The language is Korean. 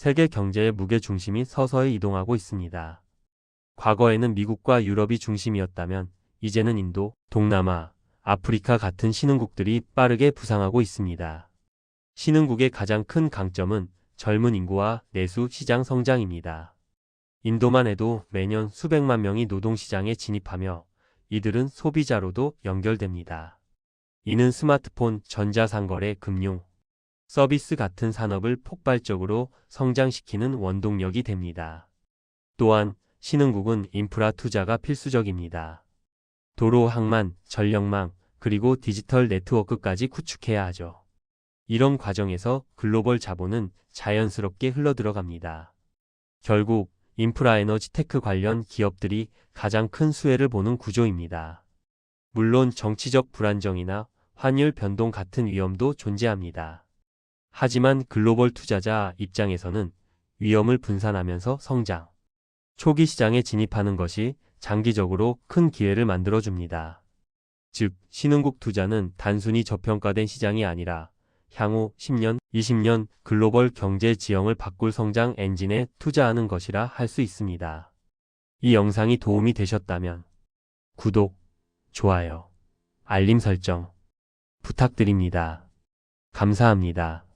세계 경제의 무게 중심이 서서히 이동하고 있습니다. 과거에는 미국과 유럽이 중심이었다면 이제는 인도, 동남아, 아프리카 같은 신흥국들이 빠르게 부상하고 있습니다. 신흥국의 가장 큰 강점은 젊은 인구와 내수 시장 성장입니다. 인도만 해도 매년 수백만 명이 노동시장에 진입하며 이들은 소비자로도 연결됩니다. 이는 스마트폰, 전자상거래, 금융, 서비스 같은 산업을 폭발적으로 성장시키는 원동력이 됩니다. 또한 신흥국은 인프라 투자가 필수적입니다. 도로, 항만, 전력망, 그리고 디지털 네트워크까지 구축해야 하죠. 이런 과정에서 글로벌 자본은 자연스럽게 흘러들어갑니다. 결국 인프라 에너지 테크 관련 기업들이 가장 큰 수혜를 보는 구조입니다. 물론 정치적 불안정이나 환율 변동 같은 위험도 존재합니다. 하지만 글로벌 투자자 입장에서는 위험을 분산하면서 성장, 초기 시장에 진입하는 것이 장기적으로 큰 기회를 만들어줍니다. 즉, 신흥국 투자는 단순히 저평가된 시장이 아니라 향후 10년, 20년 글로벌 경제 지형을 바꿀 성장 엔진에 투자하는 것이라 할 수 있습니다. 이 영상이 도움이 되셨다면 구독, 좋아요, 알림 설정 부탁드립니다. 감사합니다.